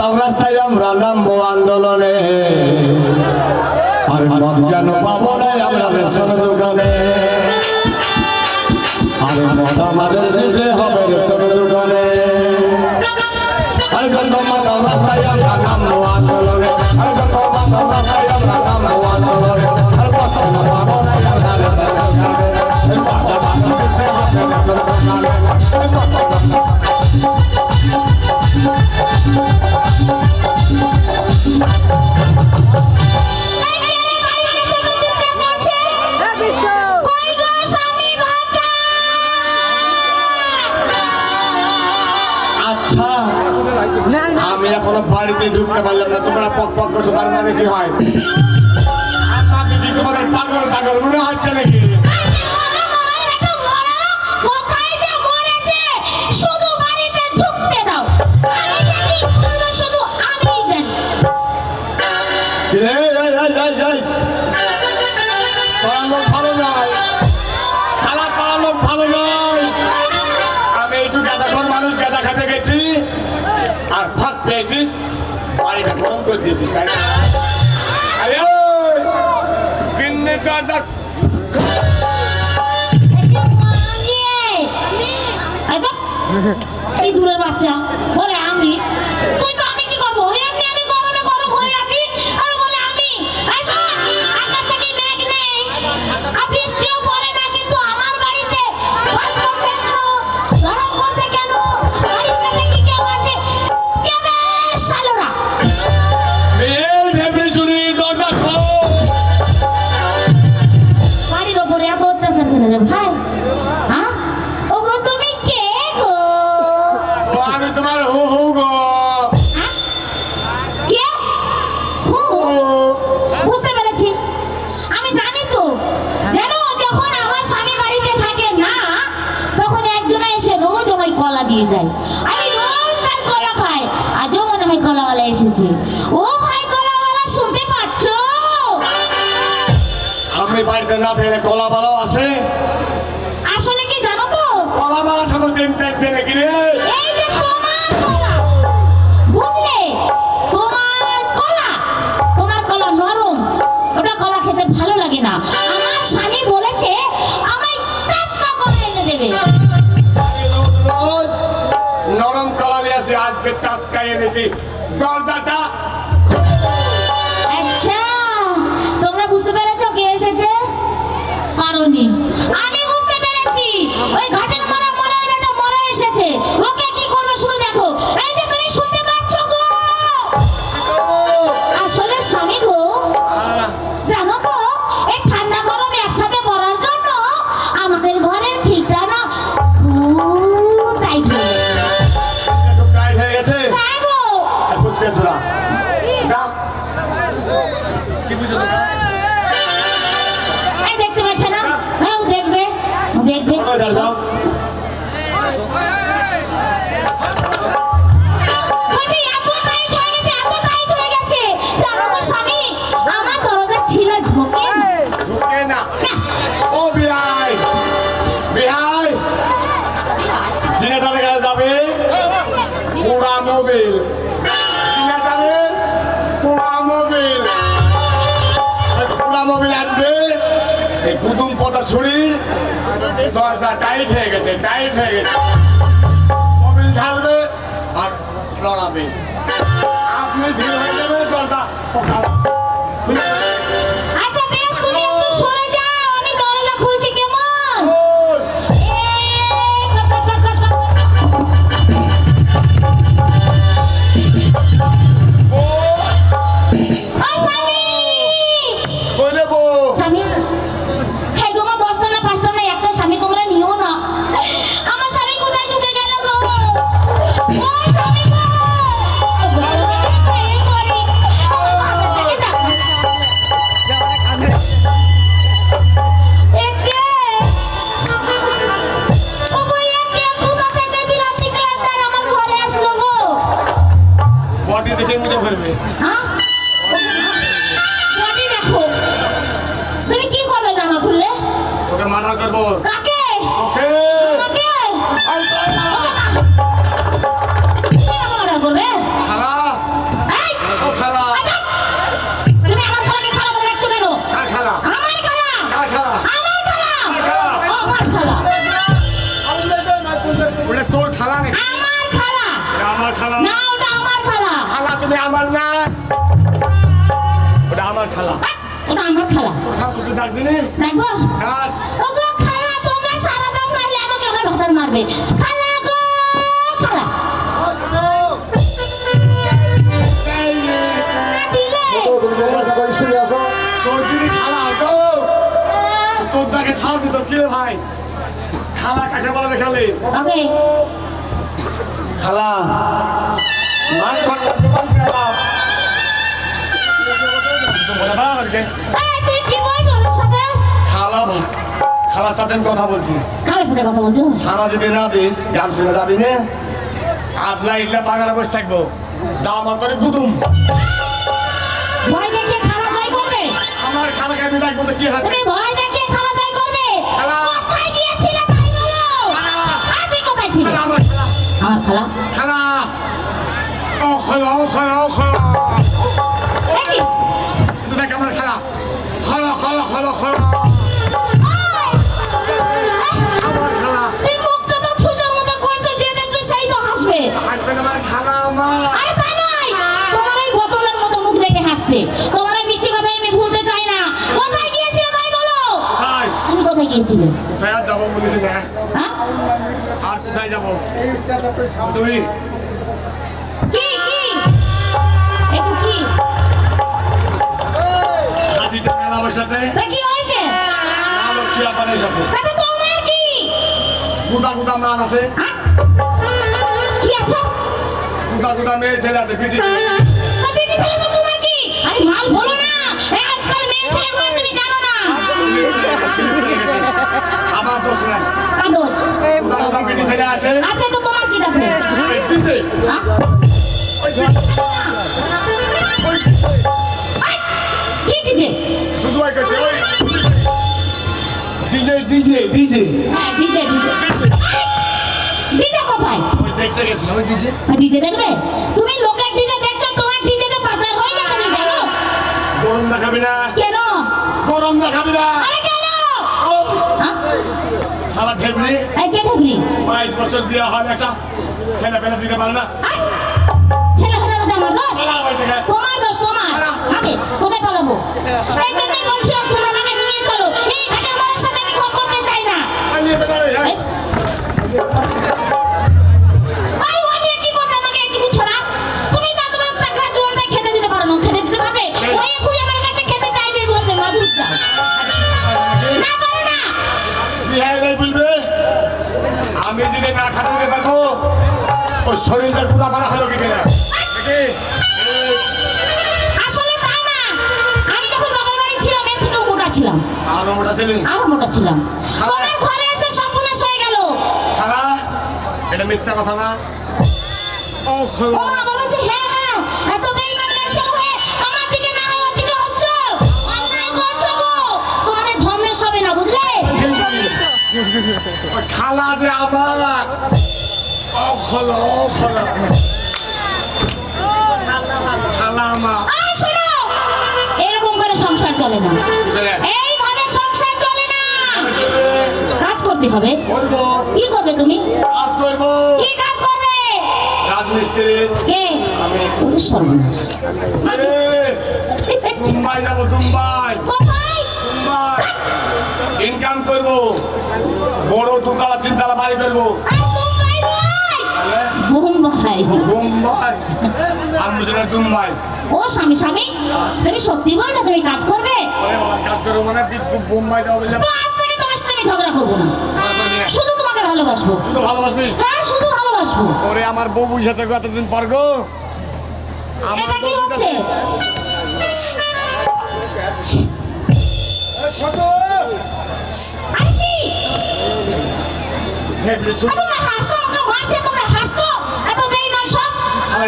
তাও রাস্তায় আমরা নামবো আন্দোলনে। আর মদ কেন পাবো না আমরা রেশন দোকানে? আর মদ আমাদের দিতে হবে রেশন দোকানে। আর রাস্তায় আমি ঢুকতে পারলাম না তোমরা পক পক করছ তার মানে কি হয়? আপনাকে কি তোমাদের পাগল পাগল মনে হচ্ছে নাকি? মানুষ গাঁদা গেছি আর ফাঁক পেয়েছিস। পানিটা গরম করে দিয়েছিস, তাই না? আরে গিন্নি দরজা এই দূরের বাচ্চা। বলে, আমি? তুই তো ওই কলা দিয়ে যায়। আমি রোজ তার কলা খাই। আজও মনে হয় কলাওয়ালা এসেছে। ও ভাই, কলাওয়ালা শুনতে পাচ্ছ? আমি বাড়িতে না থাকলে ভালো আছে। आज के तक का ये नसीब गौर दाता কিরকমভাবে লাগবে। এই কুতুম পাতা ছুরির দরজা টাইট হয়ে গেছে টাইট হয়ে গেছে। মোবিল ঢালবে আর লড়াবে। আপনি ধীর হয়ে যাবে, দরজা মার্ডার করবো ডাক ওগো খালা তোমরা সারা দাও নাহলে আমাকে আমার ভাতার মারবে। খালা গো খালা। তোর যদি খালা হতো তোর তাকে ছাড় দিত কে ভাই? খালা কাকে বলে দেখালে? খালা। মান সম্মান বাপ খালা খালার সাথে আমি কথা বলছি। কার সাথে কথা বলছো? সারা যদি না দিস গান শুনে যাবি না। আদলা ইগলা পাগালে বসে থাকব। যা আমার তোর গুদুম। ভয় দেখিয়ে খালা জয় করবে? আমার খালাকে আমি ডাকবো তো কি তুমি ভয় দেখিয়ে খালা জয় করবে? খালা। কোথায় গিয়েছিলে তাই বলো। খালা। তুই কোথায় ছিলে? খালা, আমার খালা। আমার খালা? খালা। ও খালা ও খালা ও খালা। দেখ আমার খালা। খালা খালা খালা খালা। আমার খালা আমার আরে তা নয়। তোমার এই বোতলের মতো মুখ দেখে হাসছে। তোমার এই মিষ্টি আমি ভুলতে চাই না। কোথায় গিয়েছিলে বলো? তুমি কোথায় গিয়েছিলে? কোথায় আর যাব বলিস না। হ্যাঁ? আর কোথায় যাব? তুই কি কি? একটু কি? হাজিতে মেলা বসাতে কি হয়েছে? আলো কি আবার এসেছে। মাল আছে। হ্যাঁ? কি আছে গুদা গুদা মেয়ে ছেলে। আছে পিটি তা দিদি ছেলেছে তোমার কি? আরে মাল বলো না। এই আজকাল মেয়ে ছেলে মাল তুমি জানো না। আমার দোষ নাই। দোষ? গুদা গুদা পিটি ছেলে আছে? আচ্ছা তো তোমার কি দিতে হ্যাঁ? ওই দিতে। ওই দিতে। আই, কি ডিজে শুধু ওই করছে ওই ডিজে ডিজে ডিজে। হ্যাঁ ডিজে ডিজে ডিজে কোথায়? দেখতে গেছিল ওই ডিজে ডিজে দেখবে? তুমি লোকের ডিজে দেখছ তোমার ডিজে যে পাচার হয়ে গেছে তুমি জানো? গরম দেখাবি না। কেন? গরম দেখাবি না। আরে কেন? হ্যাঁ? শালা ফেবরি এই কে ঢুকলি বাইশ বছর দেওয়া হয় একটা ছেলে পেলে দিতে পারে না। ছেলে হলে তো আমার দোষ? তোমার দোষ তোমার। আগে কোথায় পালাবো? এই জন্যই বলছিলাম তোমরা আমাকে নিয়ে চলো। এই ঘাটের মারের সাথে আমি করতে চাই না। নিয়ে যেতে পারে, ওই শরীরটা গুদা মারা হলো কি কিনা? আসলে তা না। আমি যখন বাবার বাড়ি ছিলাম, এর থেকেও মোটা ছিলাম। আরও মোটা ছেলে আরও মোটা ছিলাম। তোমার ঘরে এসে সর্বনাশ হয়ে গেল। খালা এটা মিথ্যা কথা না ও ও খোলা আমার বলছে, হ্যাঁ, হ্যাঁ, এত বেইমান মেয়েছেল হয়ে আমার দিকে না হয়ে দিকে হচ্ছ। অন্যায় করছ গো। তোমাদের ধর্মেশ হবে না, বুঝলে? খালা যে আমার ও খোলা ও খোলা। খালা আমার আয় শোনো এরকম করে সংসার চলে না। এইভাবে সংসার চলে না। কাজ করতে হবে। কি করবে তুমি? কাজ করব। কি কাজ করবে? রাজমিস্ত্রি। কে? আমি। ওরে সর্বনাশ। মুম্বাই যাব মুম্বাই মুম্বাই ইনকাম করব। বড় দুতলা তিনতলা বাড়ি করব। মুম্বাই মুম্বাই আমি বুঝলাম মুম্বাই ও স্বামী স্বামী তুমি সত্যি বলছো তুমি কাজ করবে? কাজ করব মানে বিদ্যুৎ মুম্বাই যাব আজ থেকে তোমার সাথে আমি ঝগড়া করব না। শুধু তোমাকে ভালোবাসবো। শুধু ভালোবাসবি? হ্যাঁ শুধু ভালোবাসবো। ওরে আমার বউ বুঝাতে কতদিন পর গো? আমার কি হচ্ছে? আরে কি? ছোট। আর তোমরা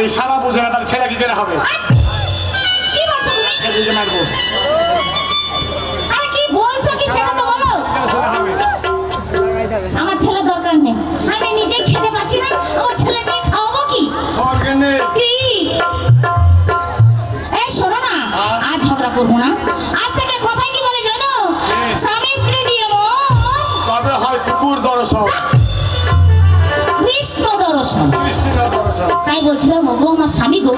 এই সারা বুঝে না তার ছেলে কি করে হবে? আহ! কি বলছো তুমি? হেবলিকে মারবো কি বলছো কি সেটা তো বলো। আমার ছেলে দরকার নেই। আমি নিজেই খেতে পাচ্ছি না আমার ছেলেকে খাওয়াবো কি? স্বর্গে কি? এই শোনো না আর ঝগড়া করব না। আজ তাই বলছিলাম ও আমার স্বামী গো।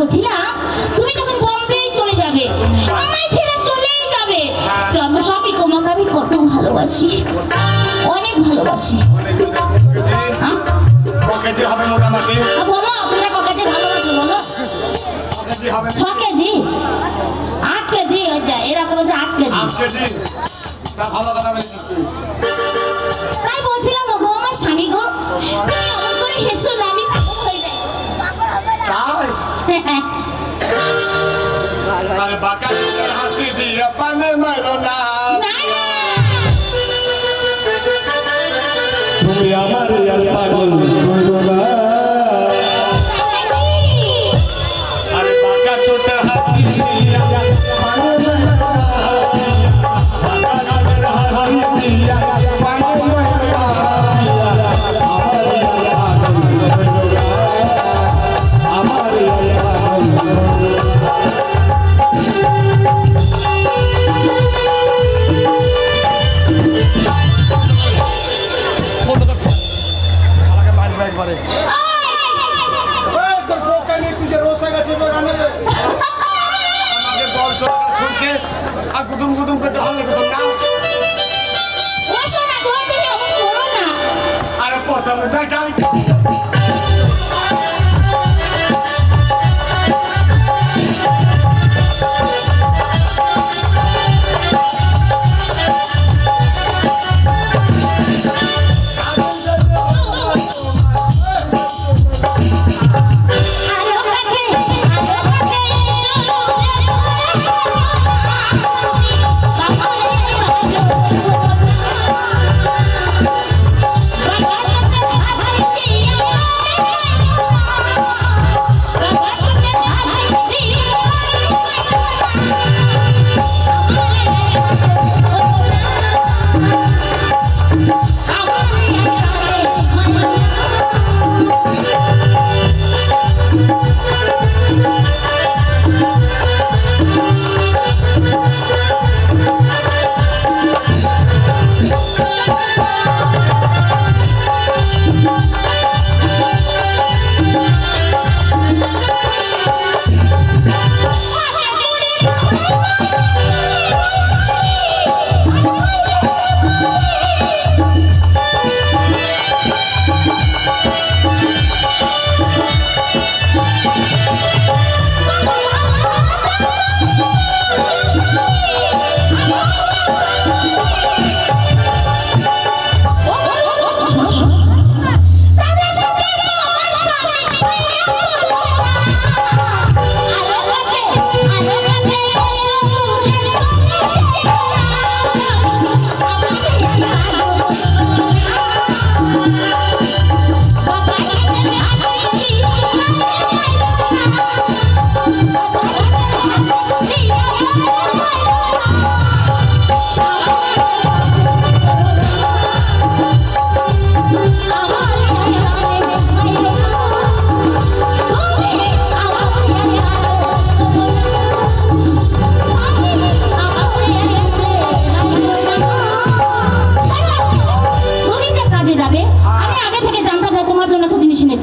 বলছিলাম তুমি যখন বোম্বে চলে যাবে আমায় ছেড়ে চলেই যাবে। তো আমরা সবই তোমাকে আমি কত ভালোবাসি অনেক ভালোবাসি। হ্যাঁ? বলো তোমরা ভালোবাসো বলো। ছ কেজি আট কেজি? ওইটা এরকম হচ্ছে আট কেজি? তা ভালো কথা বলেছিস তুই। বলছিলাম গো আমার স্বামী গো তুমি অমন করে হেসো না আমি পাগল হয়ে যাই। তাই? বাঁকা হাসি দিয়ে পানে মারো না। না না। তুমি আমার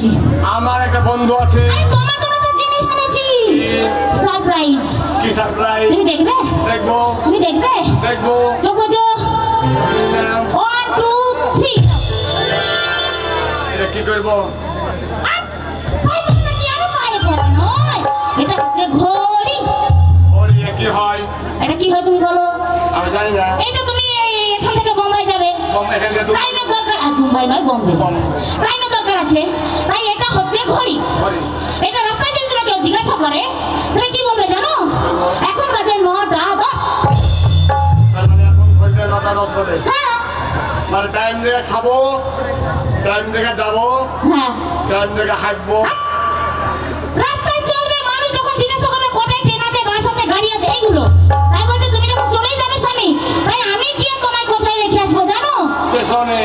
এনেছি আমার একটা বন্ধু আছে। তোমার জন্য একটা জিনিস এনেছি সারপ্রাইজ কি সারপ্রাইজ তুমি দেখবে? দেখব। তুমি দেখবে? দেখব। চোখ বুঝো ওয়ান টু থ্রি এটা কি করব? এটা হচ্ছে ঘড়ি। ওর কি হয়? এটা কি হয় তুমি বলো? আমি জানি না। এই যে তুমি এখান থেকে বোম্বাই যাবে। থেকে দরকার মুম্বাই নয় বোম্বে। বম্বে। আছে? তাই এটা হচ্ছে ঘড়ি। এটা রাস্তায় যদি তোমাকে কেউ জিজ্ঞাসা করে তুমি কি বলবে জানো? এখন বাজে নটা দশ। মানে করে হ্যাঁ। মানে টাইম দেখে খাব টাইম দেখে যাব হ্যাঁ। টাইম দেখে হাঁটবো। রাস্তায় চলবে মানুষ যখন জিজ্ঞাসা করবে কোথায় ট্রেন আছে বাস আছে গাড়ি আছে এইগুলো। তাই বলছে তুমি যখন চলেই যাবে স্বামী তাই আমি গিয়ে তোমায় কোথায় রেখে আসব জানো? স্টেশনে।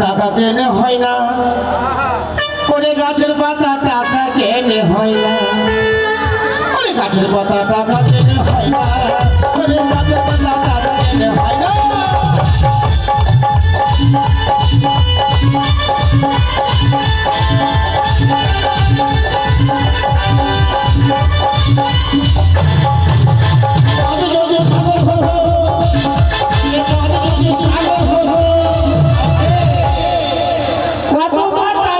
টাকা কেনে হয় না। ওরে গাছের পাতা টাকা কেনে হয় না। ওরে গাছের পাতা টাকা কেনে হয় না।